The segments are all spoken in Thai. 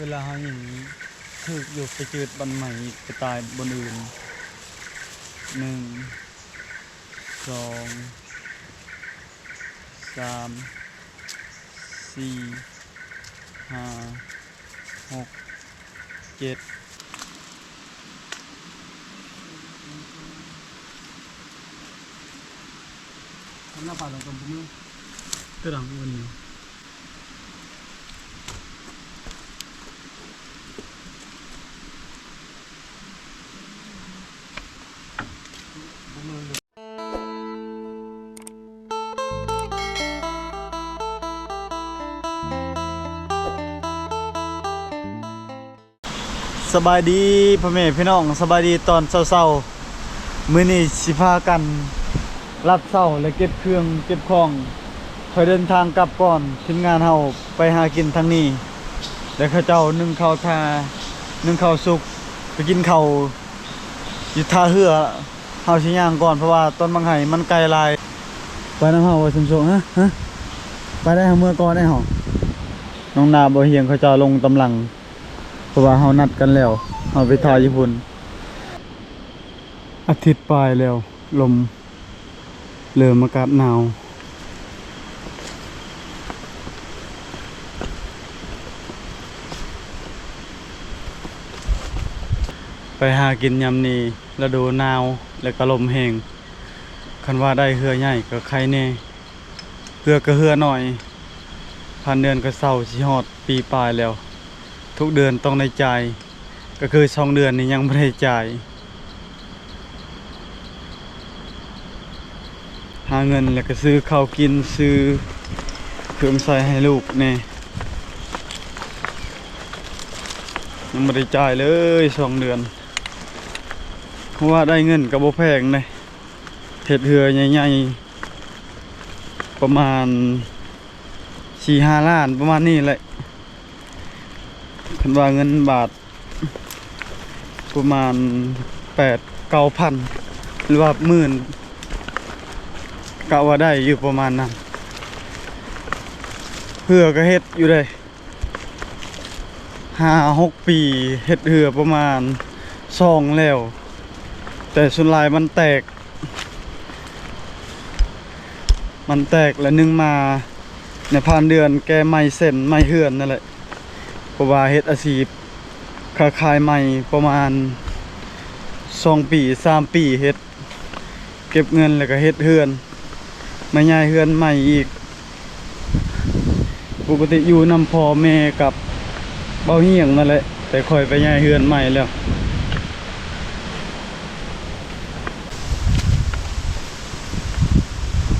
เวลาเขายิงถึกอยู่ไปจืดบันใหม่ไปตายบนอื่นหนึ่งสองสามสี่ห้าหกเจ็ดทำหน้าผ่านตรงๆมือตรังวันนี้ บายดีพ่อแม่พี่น้องสบายดีตอนเศร้าๆมื้อนี้สิพากันรับเศร้าและเก็บเครื่องเก็บของคอยเดินทางกลับก่อนทีมงานเฮาไปหากินทางนี้แล้วเขาเจ้านึ่งข้าวทานึ่งข้าวสุกไปกินข้าวอยู่ท่าเรือเฮาสิย่างก่อนเพราะว่าต้นบางไห้มันไกลลายไปน้ำเฮาว่าสมสงฮะฮะไปได้เฮาเมื่อก่อนได้เฮาน้องนาบ่เฮียงเขาเจ้าลงตำลัง ราะว่าเฮานัดกันแล้วเฮาไปถ่ายญี่ปุ่นอาทิตย์ปลายแล้ว ลมเริ่มอากาศหนาวไปหากินยำนี้ฤดูหนาว แล้วก็ลมแห้งคันว่าได้เหือใหญ่ก็ใครแน่เหือก็เหือหน่อย พันเดือนก็เศร้าสิฮอดปีปลายแล้ว ทุกเดือนต้องได้จ่ายก็คือสองเดือนนี้ยังไม่ได้จ่ายหาเงินแล้วก็ซื้อข้าวกินซื้อเครื่องใส่ให้ลูกแน่ยังไม่ได้จ่ายเลยสองเดือน เพราะว่าได้เงินกับโบแพงเลยเห็ดเหือใหญ่ๆประมาณสี่ห้าล้านประมาณนี้แหละ คันว่าเงินบาท ประมาณแปดเก้าพันหรือว่าหมื่นกะว่าได้อยู่ประมาณนั้นเหือก็เฮ็ดอยู่เลยห้าหกปีเฮ็ดเหือประมาณสองแล้ว แต่ส่วนลายมันแตก มันแตกแล้วนึงมาในผ่านเดือนแกไม่เส้นไม่เหือนนั่นแหละ เพราะว่าเฮ็ดอาชีพค้าขายใหม่ประมาณสองปีสามปีเฮ็ด เก็บเงินแล้วก็เฮ็ดเฮือนมาย้ายเฮือนใหม่อีก ปกติอยู่นำพ่อแม่กับเบาเหียงนั่นแหละแต่ค่อยไปย้ายเฮือนใหม่แล้ว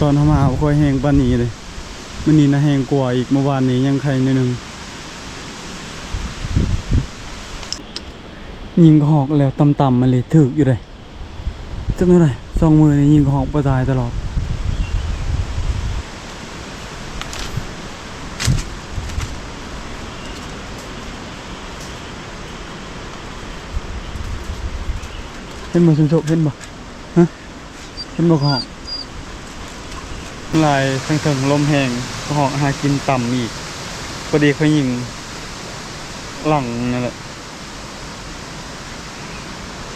ตอนทำมาค่อยแห้งปานนี้เลยมื้อนี้นะแห้งกว่าอีกเมื่อวานนี้ยังใครนิดนึง ยิงกระหอกแล้วต่ำๆมาเลยถึกอยู่เลยจังเลยสองมือนี่ยิงกระหอกประตายตลอดเห็นบ่ชุมโชคเห็นบ่ฮะเห็นบ่กระหอกลายทั้งถึงลมแหงกระหอกหากินต่ำอีกพอดีเขายิงหลังนั่นแหละ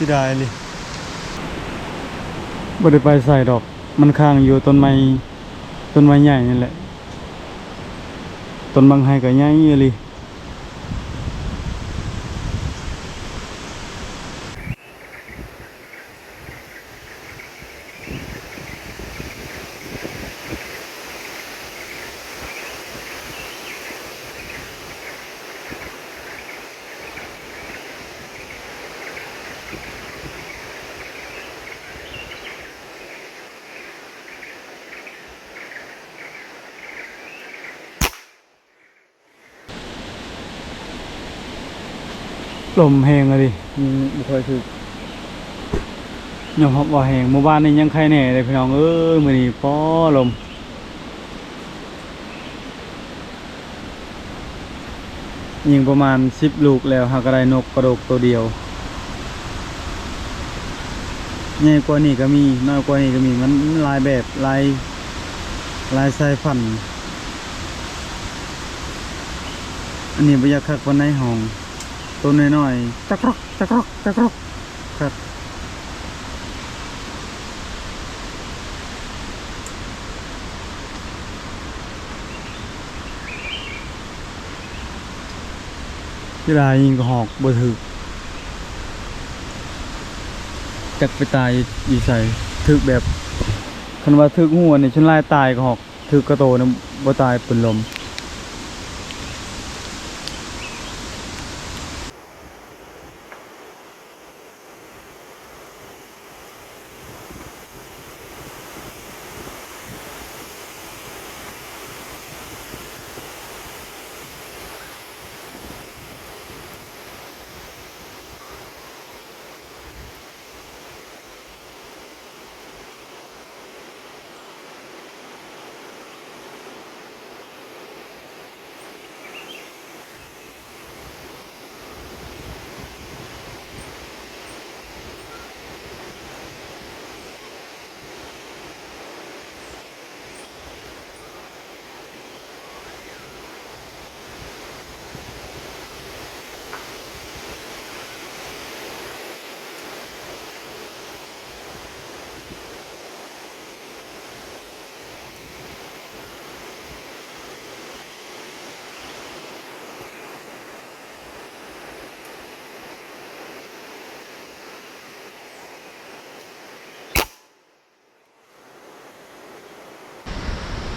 ที่ได้เลยบ่ได้ไปใส่ดอก มันค้างอยู่ต้นไม้ต้นไม้ใหญ่นี่แหละ ต้นบางไฮก็ใหญ่เลย ลมแหงอะดิอืมบ่ค่อยถึกยอมรับว่าแหงเมื่อวานนี้ยังใครแหน่เลยพี่น้องเอ้ยมื้อนี้ป้อลมยิงประมาณ10ลูกแล้วหากได้นกกระโดกตัวเดียวใหญ่กว่านี้ก็มีน้อยกว่านี้ก็มีมันหลายแบบหลายหลายสายพันธุ์อันนี้บรรยากาศวันในห้อง ตัวน้อยๆตะกรอกตะกรอกตะกรอกครับที่ลายิงกระหอกบ่ถึกจักไปตายอีใส่ถึกแบบคันว่าถึกหัวนี่ฉันลายตายกระหอกถึกกระโตนะบ่ตายปืนลม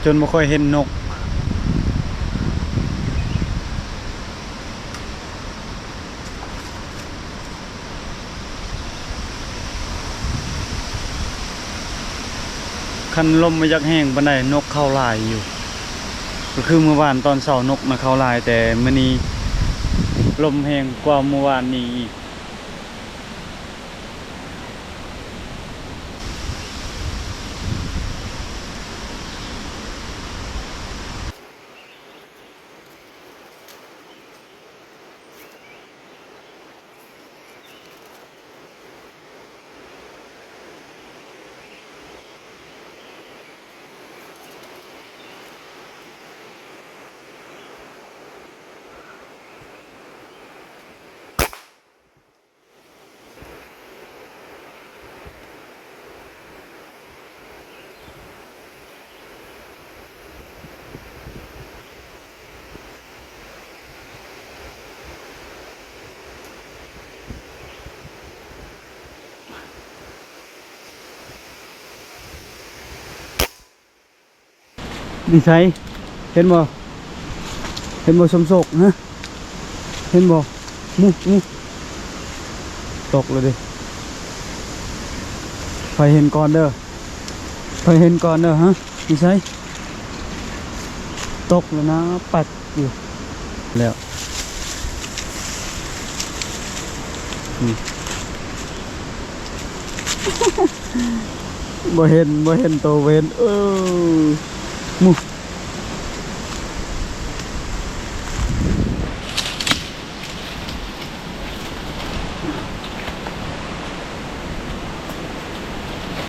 จนไม่ค่อยเห็นนก คันลมมาจากแห้งบันไดนกเข้าลายอยู่ ก็คือเมื่อวานตอนเสาร์นกมาเข้าลาย แต่มื่อนี้ลมแห้งกว่าเมื่อวานนี้อีก นี่ใช่เห็นบ่เห็นบ่สมศกฮะเห็นบ่มุมุตกเลยดิไปเห็นก่อนเด้อไปเห็นก่อนเด้อฮะนี่ใช่ตกแล้วนะปัดอยู่แล้วบ่เห็นบ่เห็นโตวเห็นเออ มุ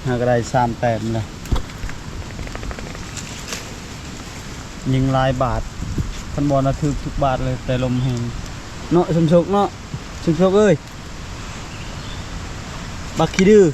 หากได้สามแต้มเลยยิงลายบาทคันบอลนะทึกทุกบาทเลย แต่ลมแหงเนาะสมชกเนาะสมชกเอ้ย บักขี้ดื้อ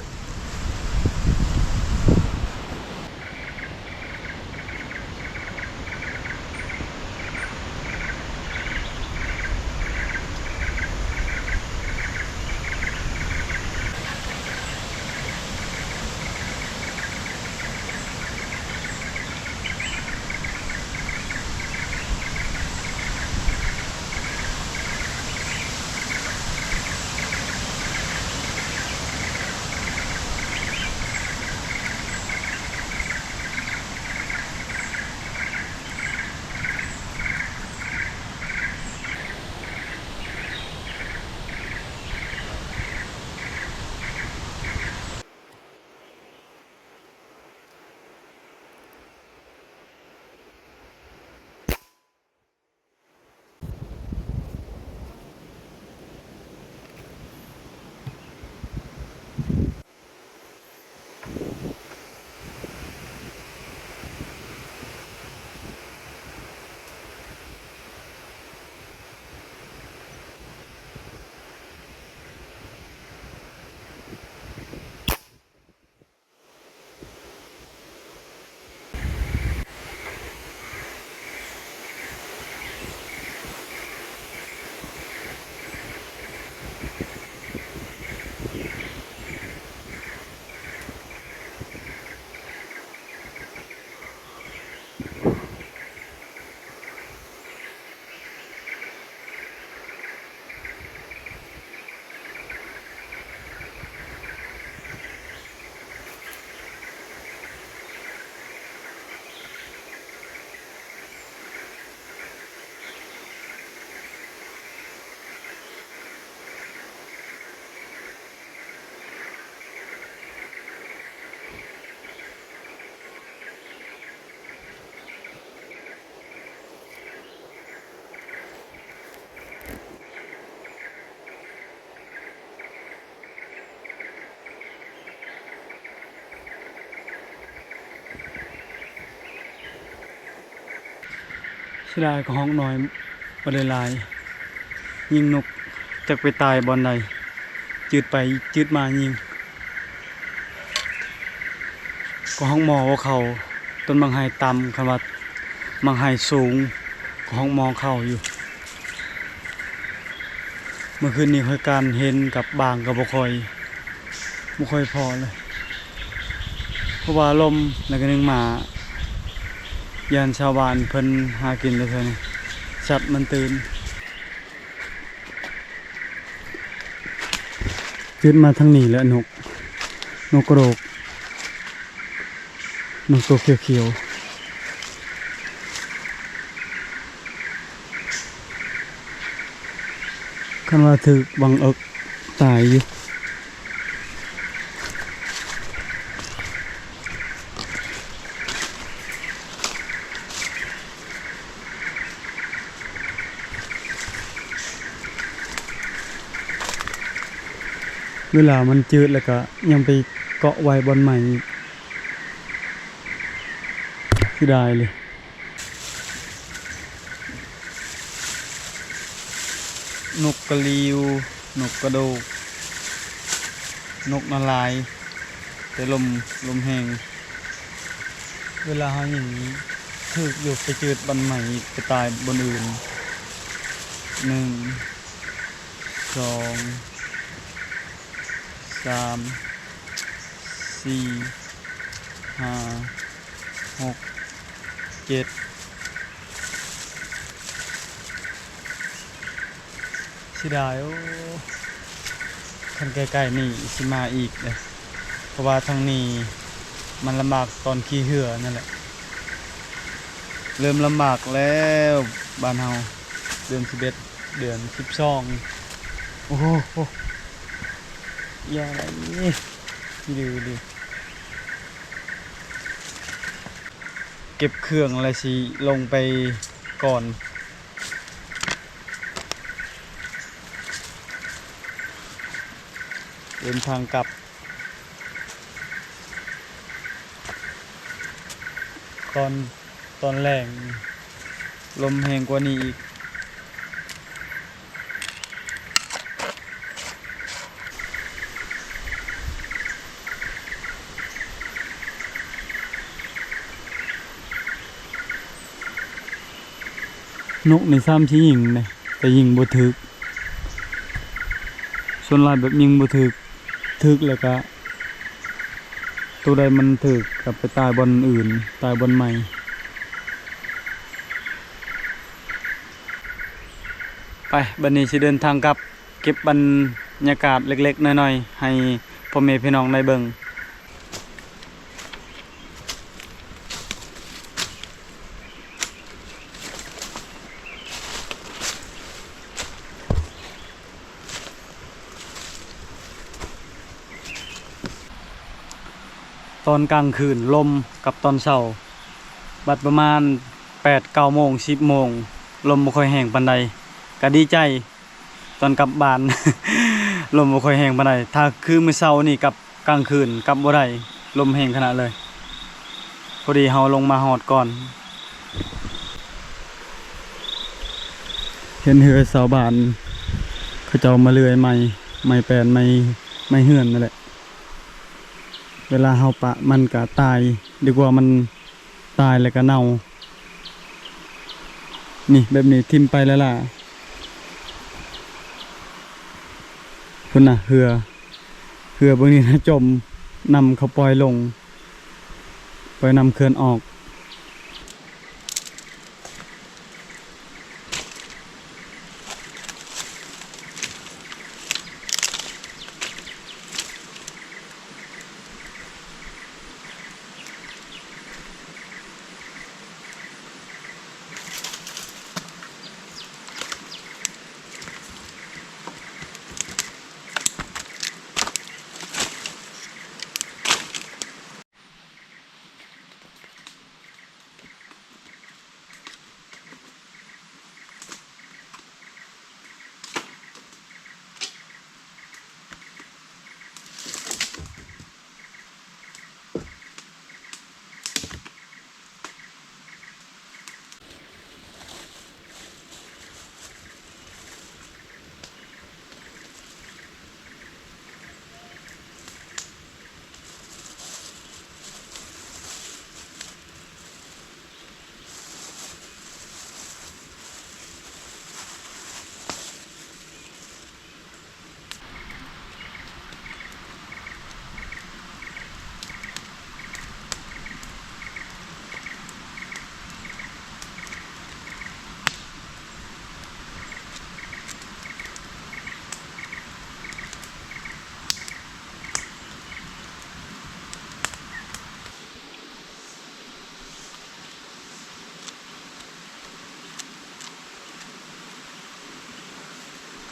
เสียดายก็ห้องน้อยบ่ได้หลาย ยิงนกจักไปตายบอนใดจืดไปจืดมายิง ก็ห้องหมอว่าเขาต้นบางไฮต่ำคันว่าบางไฮสูงก็ห้องมองเข้าอยู่ เมื่อคืนนี้ค่อยการเห็นกับบางกับบ่คอยบ่คอยพอเลย เพราะว่าลมแล้วก็นึงมา ยานชาวบ้านเพิ่นหากินเลยเท่านี้สัตว์มันตื่นขึ้นมาทางนี้แล้วนก นกกระโดกนกตัวเขียวๆคันว่าถึกบังเอิกตายอยู่ เวลามันจืดแล้วก็ยังไปเกาะไว้บนใหม่อีกที่ได้เลยนกกระลิวนกกระโดกนกนาลาย แต่ลมลมแหงเวลาเขาอย่างนี้ถึกอยู่ไปจืดบนใหม่ไปตายบนอื่นหนึ่งสอง สามสี่ห้าหกเจ็ดสิได้โอ้คันใกล้ๆนี่สิมาอีกเลยเพราะว่าทางนี้มันลำบากตอนขี่เหือนั่นแหละ เริ่มลำบากแล้วบ้านเฮาเดือนสิบเอ็ดเดือนสิบสองโอ้โห อย่าอะไรนี่ดูดิเก็บเครื่องอะไรสิลงไปก่อนเดินทางกลับตอนตอนแรงลมแรงกว่านี้อีก นกในซ้ำที่ยิงเลแต่ยิงบ่ถึก ส่วนลายแบบยิงบ่ถึกถึกแล้วก็ตัวใดมันถึกกลับไปตายบนอื่น ตายบนใหม่ไปบันนี้สิเดินทางกลับเก็บบรรยากาศเล็กๆน้อยๆให้พ่อแม่พี่น้องได้เบิ่ง ตอนกลางคืนลมกับตอนเช้าบัดประมาณ8 9โมง10โมงลมบ่ค่อยแห้งปานใดก็ดีใจตอนกลับบ้าน ลมบ่ค่อยแห้งปานใดถ้าคือมื้อเช้านี่กับกลางคืนกับบ่ได้ลมแห้งขนาดเลยพอดีเฮาลงมาฮอดก่อน เห็นเหือสาวบ้านเขาเจ้ามาเลื่อยไม้ไม้แปลนไม้ไม้เฮือนนั่นแหละ เวลาเฮาปะมันก็ตายดีกว่ามันตายแล้วก็เน่า นี่แบบนี้ทิ่มไปแล้วล่ะคุณน่ะเหือเหือบางนี้นะจมนำเขาปล่อยลง ปล่อยนำเคลื่อนออก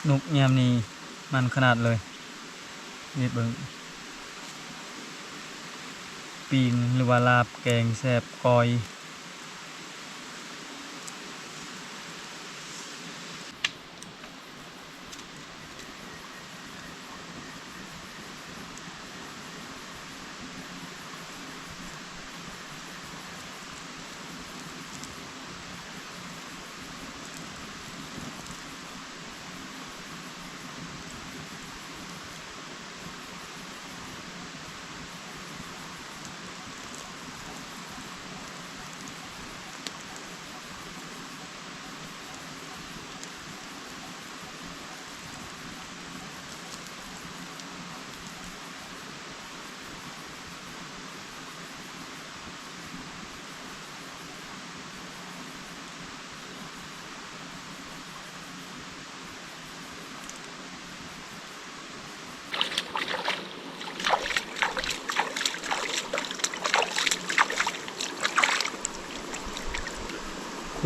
นกยามนี้มันขนาดเลยนี่เบิงปีงหรือว่าลาบแกงแซบกอย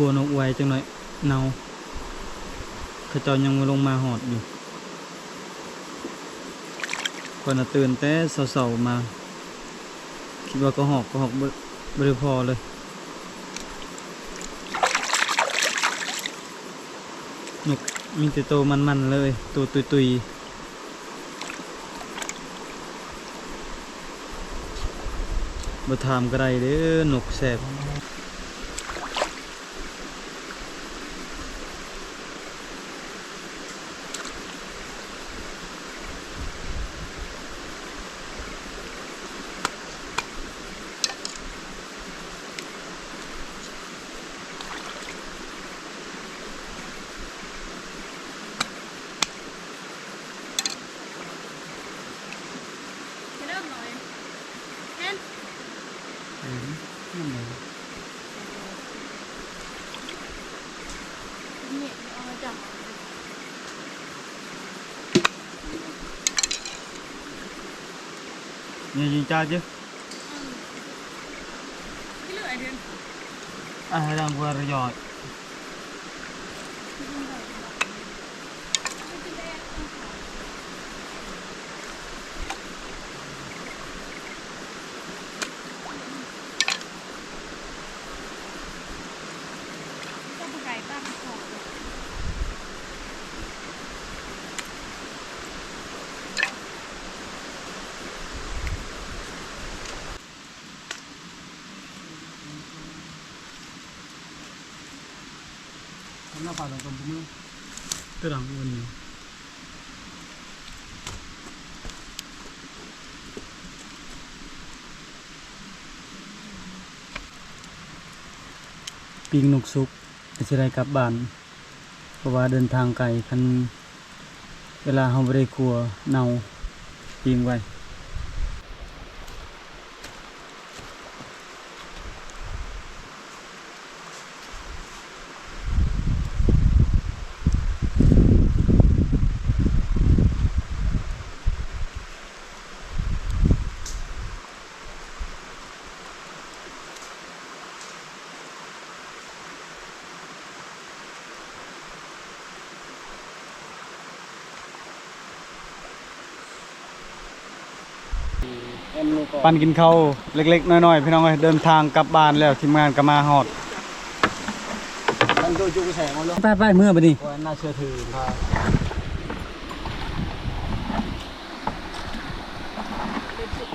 ัวนกไวจังหน่อยเนาขาจ้ายังมาลงมาหอดอยู่คนน่ะตื่นแต่เสาๆมา คิดว่าก็หอกก็หอกบ่บริพอเลยนกมีแต่โตวมันๆเลยตัวตุยๆบ่ถามก็ได้เด้อนกแสบ นี่เอามาจับ Nhìn nhìn cha chứ ที่เหลือไอเดือน À đang vừa rồi หน้าปลาตรงตรงมือ Tôi đang buồn nhiều Ping nục sục Sẽ đây các bạn เพราะว่าเดินทางไกลคันเวลาเราไม่ได้ครัวเนาปิงไว้ ปันกินข้าวเล็กๆ น้อยๆ พี่น้องเอ้ยเดินทางกลับบ้านแล้วทีมงานก็มาฮอดตั้งตัวจุกแสงเอาเลยไปไปเมื่อบัดนี้ว่าน่าเชื่อถือพา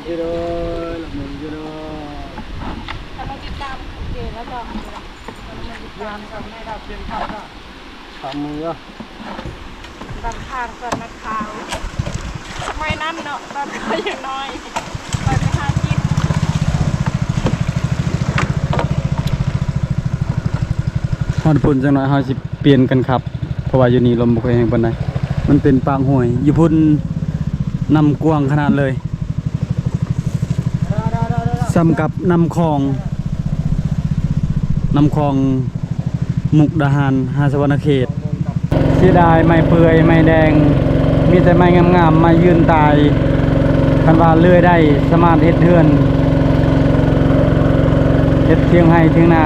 เยอะหลับหนึ่งเยอะถ้าเราติดตามเกมแล้วก็ยานกับแม่ดาเพียงข้าวทำมือดันทางก่อนนักข่าวไม่นั่นเนาะตอนเขาอย่างน้อยตอนไปหากิน ฮ อดพุ่นจังหน่อยเฮาสิเปลี่ยนกันครับ เพราะว่าอยู่นี่ลมบ่ค่อยแรงปานใดมันเป็นปางห้วยอยู่พุ่นนำกว้างขนาดเลยซ้ำกับนำคลองนำคลองมุกดาหารหาสวรรณเขตเสียดายไม้เปื่อยไม้แดง มีแต่ไม้งามๆม้ยืนตายคันว่าเลื่อยได้สามารถเฮ็ดเฮือนเฮ็ดเทียงให้เทียงนา